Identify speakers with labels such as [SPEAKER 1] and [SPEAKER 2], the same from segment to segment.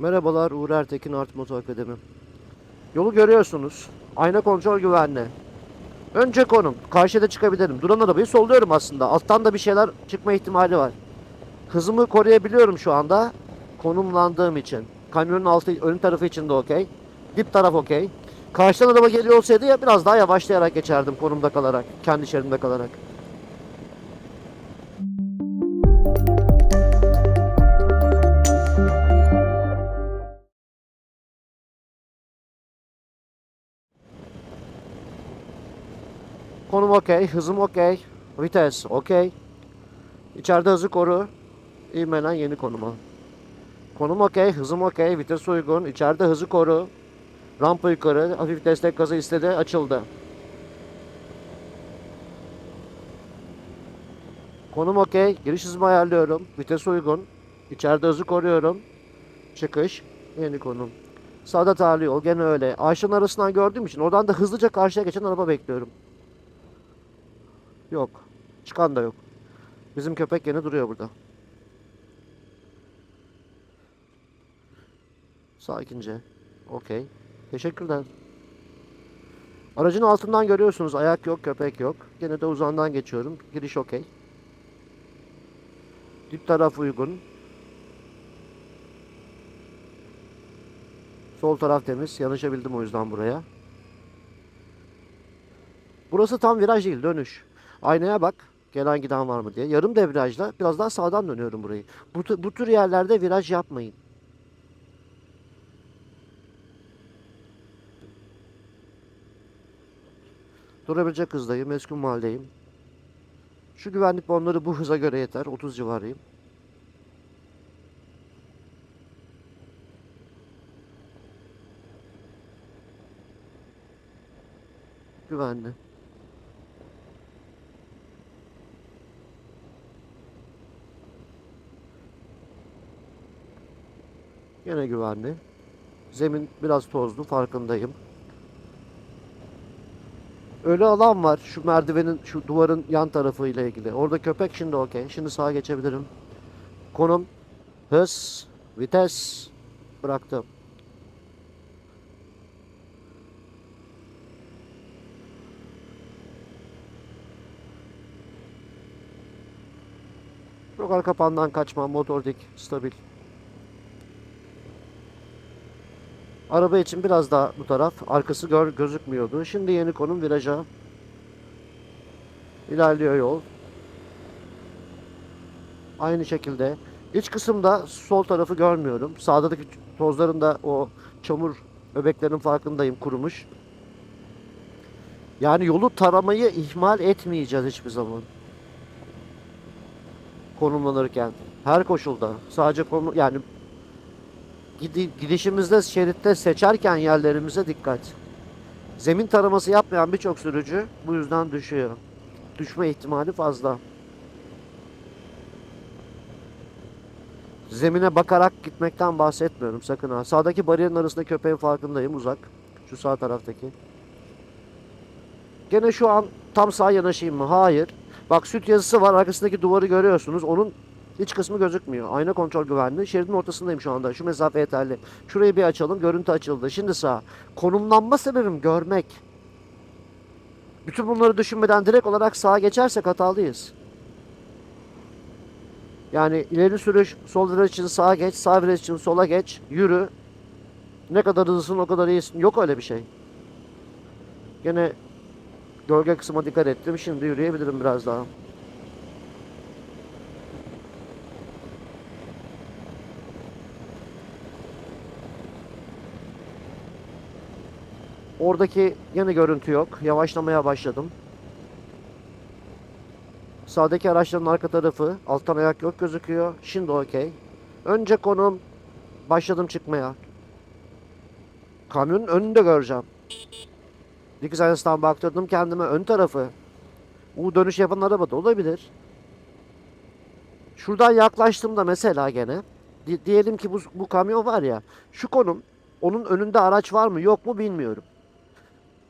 [SPEAKER 1] Merhabalar Uğur Ertekin Art Moto Akademi. Yolu görüyorsunuz. Ayna kontrol güvenli. Önce konum. Karşıya da çıkabilirim. Duran arabayı solluyorum aslında. Alttan da bir şeyler çıkma ihtimali var. Hızımı koruyabiliyorum şu anda. Konumlandığım için. Kamyonun altı, ön tarafı için de okey. Dip taraf okey. Karşıdan araba geliyor olsaydı ya biraz daha yavaşlayarak geçerdim konumda kalarak. Kendi şeridimde kalarak. Konum okey, hızım okey, vites okey. İçeride hızı koru. İvmelen yeni konuma. Konum okey, hızım okey, vites uygun. İçeride hızı koru. Rampa yukarı, hafif destek gazı istedi, açıldı. Konum okey, giriş hızımı ayarlıyorum. Vites uygun. İçeride hızı koruyorum. Çıkış, yeni konum. Sağda tarih yol, gene öyle. Ağaçların arasından gördüğüm için oradan da hızlıca karşıya geçen araba bekliyorum. Yok. Çıkan da yok. Bizim köpek yine duruyor burada. Sakince. Okey. Teşekkürler. Aracın altından görüyorsunuz ayak yok, köpek yok. Gene de uzağından geçiyorum. Giriş okey. Dip taraf uygun. Sol taraf temiz. Yanaşabildim o yüzden buraya. Burası tam viraj değil, dönüş. Aynaya bak. Gelen giden var mı diye. Yarım debriyajla biraz daha sağdan dönüyorum burayı. Bu, bu tür yerlerde viraj yapmayın. Durabilecek hızdayım. Meskun mahalleyim. Şu güvenlik bonları bu hıza göre yeter. 30 civarıyım. Güvenli. Yine güvenli. Zemin biraz tozlu farkındayım. Ölü alan var şu merdivenin şu duvarın yan tarafı ile ilgili. Orada köpek şimdi okey. Şimdi sağa geçebilirim. Konum, hız, vites bıraktım. Çok arka pandan kaçmam. Motor dik, stabil. Araba için biraz daha bu taraf. Arkası gör, gözükmüyordu. Şimdi yeni konum viraja. İlerliyor yol. Aynı şekilde. İç kısımda sol tarafı görmüyorum. Sağdaki tozların da o çamur öbeklerin farkındayım kurumuş. Yani yolu taramayı ihmal etmeyeceğiz hiçbir zaman. Konumlanırken. Her koşulda. Sadece konu yani gidişimizde şeritte seçerken yerlerimize dikkat. Zemin taraması yapmayan birçok sürücü bu yüzden düşüyor. Düşme ihtimali fazla. Zemine bakarak gitmekten bahsetmiyorum sakın ha. Sağdaki bariyerin arasında köpeğin farkındayım uzak. Şu sağ taraftaki. Gene şu an tam sağa yanaşayım mı? Hayır. Bak süt yazısı var arkasındaki duvarı görüyorsunuz. Onun İç kısmı gözükmüyor. Ayna kontrol güvenli. Şeridin ortasındayım şu anda. Şu mesafe yeterli. Şurayı bir açalım. Görüntü açıldı. Şimdi sağ. Konumlanma sebebim görmek. Bütün bunları düşünmeden direkt olarak sağa geçersek hatalıyız. Yani ileri sürüş, sol viraj için sağa geç, sağ viraj için sola geç, yürü. Ne kadar hızlısın o kadar iyisin. Yok öyle bir şey. Gene gölge kısma dikkat ettim. Şimdi yürüyebilirim biraz daha. Oradaki yine görüntü yok. Yavaşlamaya başladım. Sağdaki araçların arka tarafı. Alttan ayak yok gözüküyor. Şimdi okey. Önce konum. Başladım çıkmaya. Kamyonun önünde göreceğim. Dikiz aynasından baktırdım kendime ön tarafı. U dönüş yapan araba da olabilir. Şuradan yaklaştığımda mesela gene. di- diyelim ki bu, bu kamyon var ya. Şu konum. Onun önünde araç var mı yok mu bilmiyorum.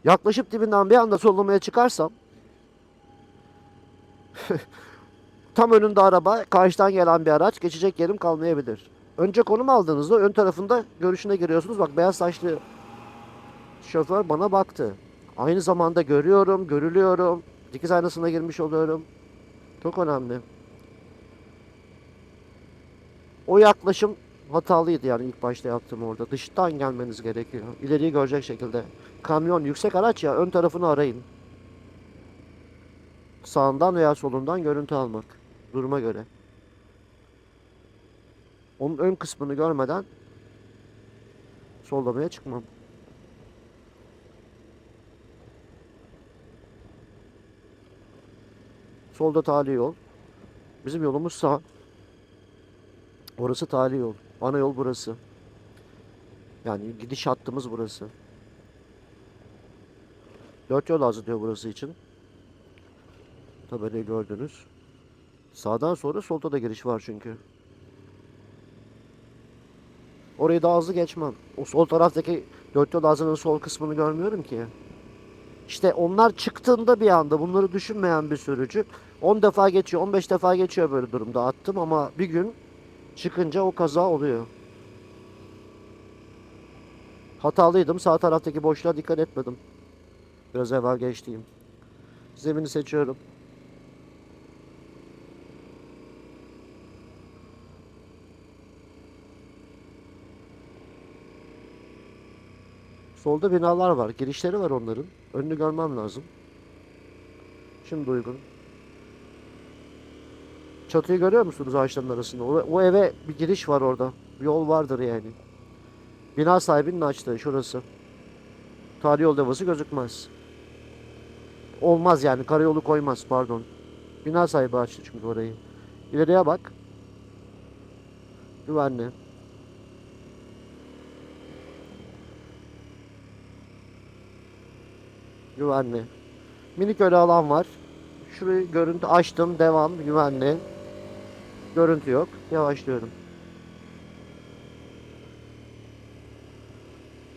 [SPEAKER 1] Yaklaşıp dibinden bir anda sollamaya çıkarsam tam önünde araba, karşıdan gelen bir araç geçecek yerim kalmayabilir. Önce konum aldığınızda ön tarafında görüşüne giriyorsunuz. Bak beyaz saçlı şoför bana baktı. Aynı zamanda görüyorum, görülüyorum. Dikiz aynasına girmiş oluyorum. Çok önemli. O yaklaşım hatalıydı yani ilk başta yaptığım orada. Dıştan gelmeniz gerekiyor. İleriyi görecek şekilde. Kamyon, yüksek araç ya ön tarafını arayın. Sağından veya solundan görüntü almak. Duruma göre. Onun ön kısmını görmeden sollamaya çıkmam. Solda tali yol. Bizim yolumuz sağ. Orası tali yol. Ana yol burası. Yani gidiş hattımız burası. Dört yol ağzı diyor burası için. Tabelayı gördünüz. Sağdan sonra solda da giriş var çünkü. Orayı daha hızlı geçmem. O sol taraftaki dört yol ağzının sol kısmını görmüyorum ki. İşte onlar çıktığında bir anda bunları düşünmeyen bir sürücü 10 defa geçiyor, 15 defa geçiyor böyle durumda attım ama bir gün çıkınca o kaza oluyor. Hatalıydım. Sağ taraftaki boşluğa dikkat etmedim. Biraz evvel geçtiğim. Zemini seçiyorum. Solda binalar var. Girişleri var onların. Önünü görmem lazım. Şimdi uygun. Çatıyı görüyor musunuz ağaçların arasında? O, o eve bir giriş var orada. Yol vardır yani. Bina sahibinin açtığı şurası. Tarih yol levhası gözükmez. Olmaz yani. Karayolu koymaz pardon. Bina sahibi açtı çünkü orayı. İleriye bak. Güvenli. Güvenli. Minik öyle alan var. Şurayı görüntü açtım. Devam. Güvenli. Görüntü yok. Yavaşlıyorum.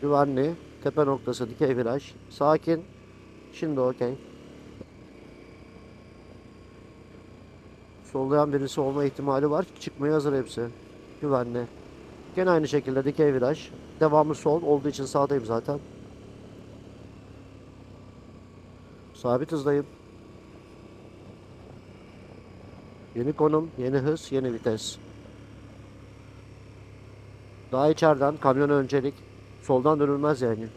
[SPEAKER 1] Güvenli. Tepe noktası dikey viraj. Sakin. Şimdi okey. Sollayan birisi olma ihtimali var. Çıkmaya hazır hepsi. Güvenli. Gene aynı şekilde dikey viraj. Devamı sol olduğu için sağdayım zaten. Sabit hızdayım. Yeni konum, yeni hız, yeni vites. Daha içeriden kamyon öncelik. Soldan dönülmez yani.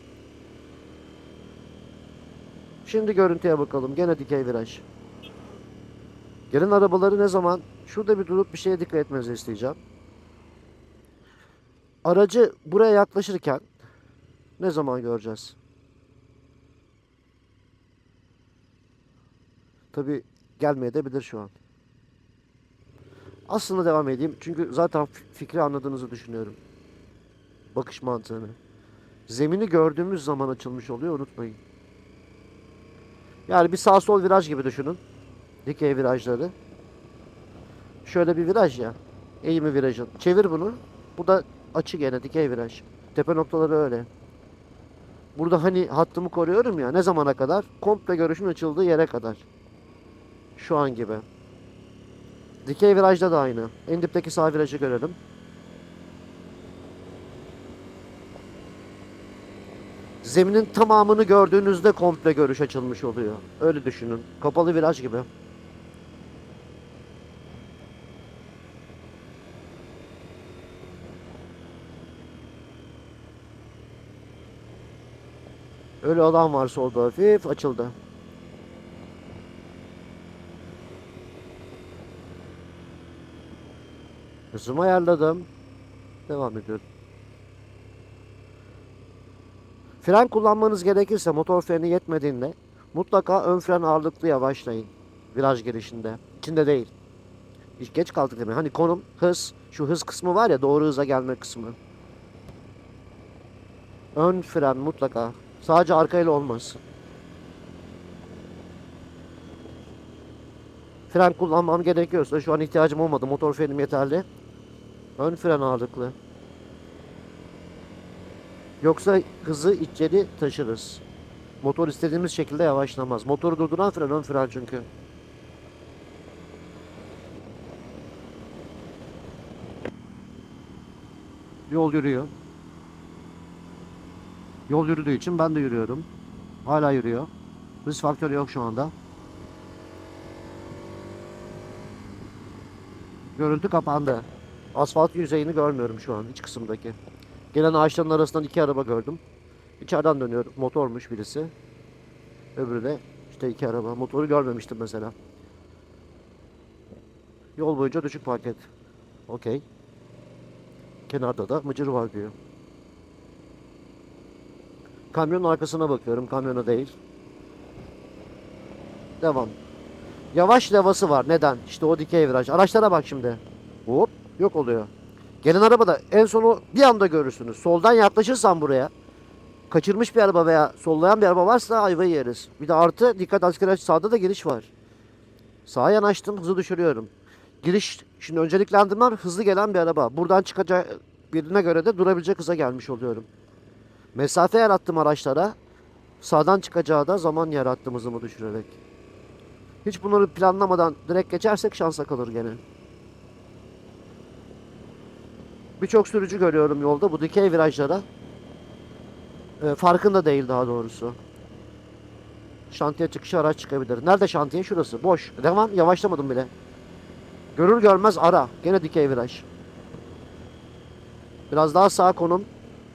[SPEAKER 1] Şimdi görüntüye bakalım. Gene dikey viraj. Gelen arabaları ne zaman? Şurada bir durup bir şeye dikkat etmenizi isteyeceğim. Aracı buraya yaklaşırken ne zaman göreceğiz? Tabi gelmeye de bilir şu an. Aslında devam edeyim. Çünkü zaten fikri anladığınızı düşünüyorum. Bakış mantığını. Zemini gördüğümüz zaman açılmış oluyor unutmayın. Yani bir sağ sol viraj gibi düşünün. Dikey virajları. Şöyle bir viraj ya. Eğimi virajın. Çevir bunu. Bu da açı gene dikey viraj. Tepe noktaları öyle. Burada hani hattımı koruyorum ya ne zamana kadar? Komple görüşün açıldığı yere kadar. Şu an gibi. Dikey virajda da aynı. En dipteki sağ virajı görelim. Zeminin tamamını gördüğünüzde komple görüş açılmış oluyor. Öyle düşünün. Kapalı viraj gibi. Öyle alan var solda hafif açıldı. Hızımı ayarladım. Devam ediyorum. Fren kullanmanız gerekirse motor freni yetmediğinde mutlaka ön fren ağırlıklı yavaşlayın. Viraj girişinde. İçinde değil. Hiç geç kaldık demek. Hani konum, hız, şu hız kısmı var ya doğru hıza gelme kısmı. Ön fren mutlaka. Sadece arkayla olmaz. Fren kullanmam gerekiyorsa şu an ihtiyacım olmadı. Motor frenim yeterli. Ön fren ağırlıklı. Yoksa hızı içeri taşırız. Motor istediğimiz şekilde yavaşlamaz. Motoru durduran fren ön fren çünkü. Yol yürüyor. Yol yürüdüğü için ben de yürüyorum. Hala yürüyor. Hız faktörü yok şu anda. Görüntü kapandı. Asfalt yüzeyini görmüyorum şu an iç kısımdaki. Gelen ağaçların arasından iki araba gördüm. İçeriden dönüyorum. Motormuş birisi. Öbürü de işte iki araba. Motoru görmemiştim mesela. Yol boyunca düşük park et. Okey. Kenarda da mıcır var diyor. Kamyonun arkasına bakıyorum. Kamyona değil. Devam. Yavaş levası var. Neden? İşte o dikey viraj. Araçlara bak şimdi. Hop yok oluyor. Gelen arabada en sonu bir anda görürsünüz. Soldan yaklaşırsan buraya kaçırmış bir araba veya sollayan bir araba varsa ayvayı yeriz. Bir de artı dikkat asker sağda da giriş var. Sağa yanaştım hızı düşürüyorum. Giriş şimdi önceliklendirmem hızlı gelen bir araba. Buradan çıkacak birine göre de durabilecek hıza gelmiş oluyorum. Mesafe yarattım araçlara. Sağdan çıkacağı da zaman yarattım hızımı düşürerek. Hiç bunları planlamadan direkt geçersek şansa kalır gene. Birçok sürücü görüyorum yolda bu dikey virajlara. E, farkında değil daha doğrusu. Şantiye çıkışı araç çıkabilir. Nerede şantiye? Şurası. Boş. Devam. Yavaşlamadım bile. Görür görmez ara. Gene dikey viraj. Biraz daha sağ konum.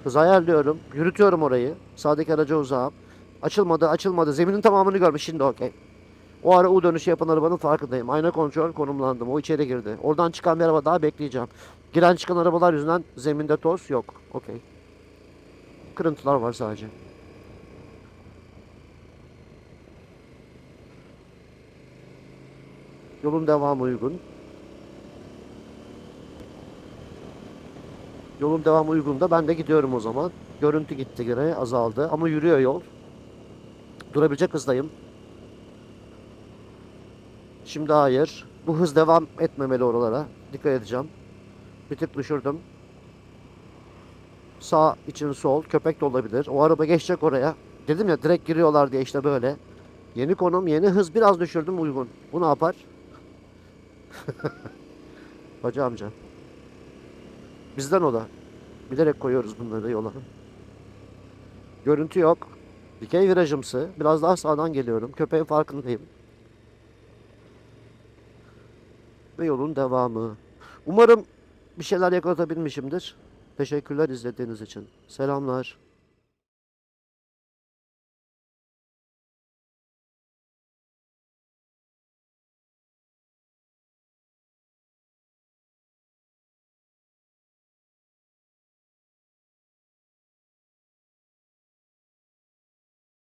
[SPEAKER 1] Hız ayarlıyorum. Yürütüyorum orayı. Sağdaki araca uzağım. Açılmadı açılmadı. Zeminin tamamını görmüş. Şimdi okey. O ara U dönüşü yapan arabanın farkındayım. Ayna kontrol konumlandım. O içeri girdi. Oradan çıkan bir araba daha bekleyeceğim. Giren çıkan arabalar yüzünden zeminde toz yok. Okey. Kırıntılar var sadece. Yolun devamı uygun. Yolun devamı uygun da ben de gidiyorum o zaman. Görüntü gitti gene azaldı ama yürüyor yol. Durabilecek hızdayım. Şimdi hayır. Bu hız devam etmemeli oralara. Dikkat edeceğim. Bir tık düşürdüm. Sağ için sol. Köpek de olabilir. O araba geçecek oraya. Dedim ya direkt giriyorlar diye işte böyle. Yeni konum, yeni hız biraz düşürdüm uygun. Bu ne yapar? Hacı amca. Bizden o da. Bilerek koyuyoruz bunları yola. Görüntü yok. Dikey virajımsı. Biraz daha sağdan geliyorum. Köpeğin farkındayım. Ve yolun devamı. Umarım bir şeyler yakalatabilmişimdir. Teşekkürler izlediğiniz için. Selamlar.